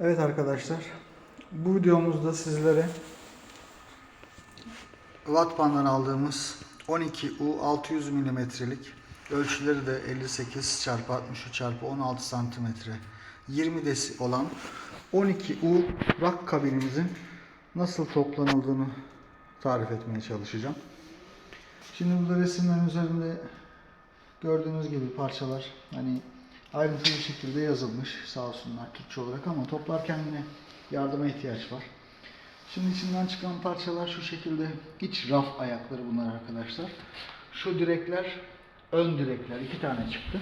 Evet arkadaşlar, bu videomuzda sizlere Wattpand'dan aldığımız 12U 600 milimetrelik ölçüleri de 58 x 63 x 16 santimetre 20 desi olan 12U rak kabinimizin nasıl toplanıldığını tarif etmeye çalışacağım. Şimdi burada resimlerin üzerinde gördüğünüz gibi parçalar hani ayrıntılı bir şekilde yazılmış sağ olsunlar Türkçe olarak ama toplarken yine yardıma ihtiyaç var. Şimdi içinden çıkan parçalar şu şekilde iç raf ayakları bunlar arkadaşlar. Şu direkler ön direkler iki tane çıktı.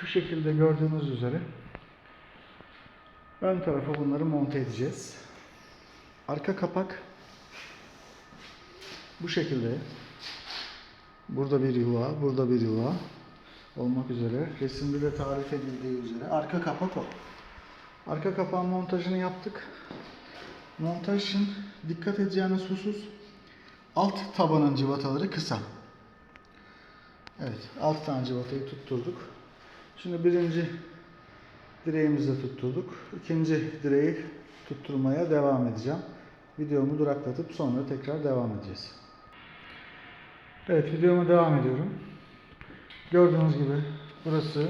Şu şekilde gördüğünüz üzere ön tarafa bunları monte edeceğiz. Arka kapak bu şekilde. Burada bir yuva, burada bir yuva olmak üzere. Resimde de tarif edildiği üzere. Arka kapak o. Arka kapağın montajını yaptık. Montaj için dikkat edeceğiniz husus alt tabanın cıvataları kısa. Evet, alt tane cıvatayı tutturduk. Şimdi birinci direğimizi tutturduk. İkinci direği tutturmaya devam edeceğim. Videomu duraklatıp sonra tekrar devam edeceğiz. Evet, videoma devam ediyorum. Gördüğünüz gibi burası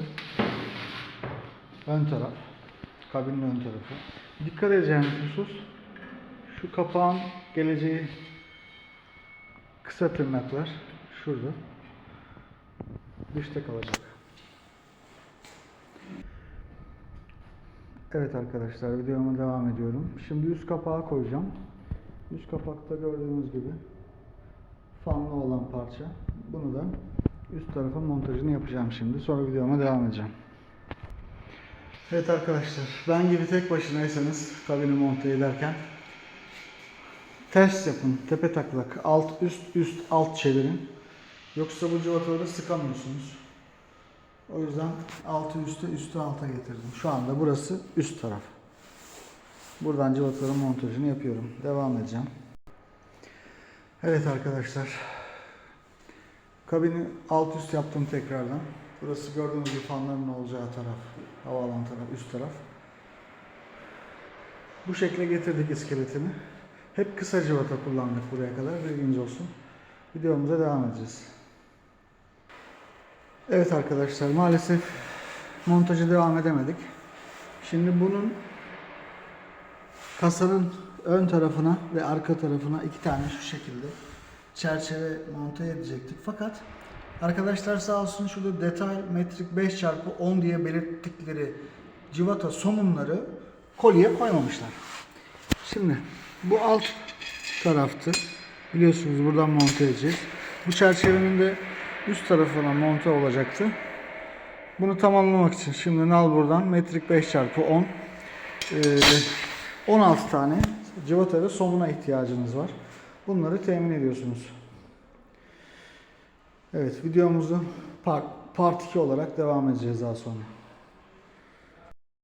ön taraf. Kabinin ön tarafı. Dikkat edeceğiniz husus şu kapağın geleceği kısa tırnaklar şurada. Dışta kalacak. Evet arkadaşlar videoma devam ediyorum. Şimdi üst kapağı koyacağım. Üst kapakta gördüğünüz gibi fanlı olan parça. Bunu da üst tarafa montajını yapacağım şimdi. Sonra videoma devam edeceğim. Evet arkadaşlar, ben gibi tek başınaysanız kabini monte ederken ters yapın, tepe taklak, alt üst üst alt çevirin. Yoksa bu cıvataları sıkamıyorsunuz. O yüzden altı üste, üstü alta getirdim. Şu anda burası üst taraf. Buradan cıvataların montajını yapıyorum. Devam edeceğim. Evet arkadaşlar. Kabini alt üst yaptım tekrardan. Burası gördüğünüz gibi fanların olacağı taraf. Havaalan taraf, üst taraf. Bu şekle getirdik iskeletini. Hep kısa cıvata kullandık buraya kadar. Bilginiz olsun. Videomuza devam edeceğiz. Evet arkadaşlar maalesef montajı devam edemedik. Şimdi bunun kasanın ön tarafına ve arka tarafına iki tane şu şekilde çerçeve monte edecektik. Fakat arkadaşlar sağ olsun şurada detay metrik 5 çarpı 10 diye belirttikleri civata somunları kolye koymamışlar. Şimdi bu alt taraftı. Biliyorsunuz buradan monte edeceğiz. Bu çerçevenin de üst tarafına monte olacaktı. Bunu tamamlamak için şimdi nal buradan metrik 5 çarpı 10 ee, 16 tane cıvata ve somuna ihtiyacınız var. Bunları temin ediyorsunuz. Evet videomuzu part, part 2 olarak devam edeceğiz daha sonra.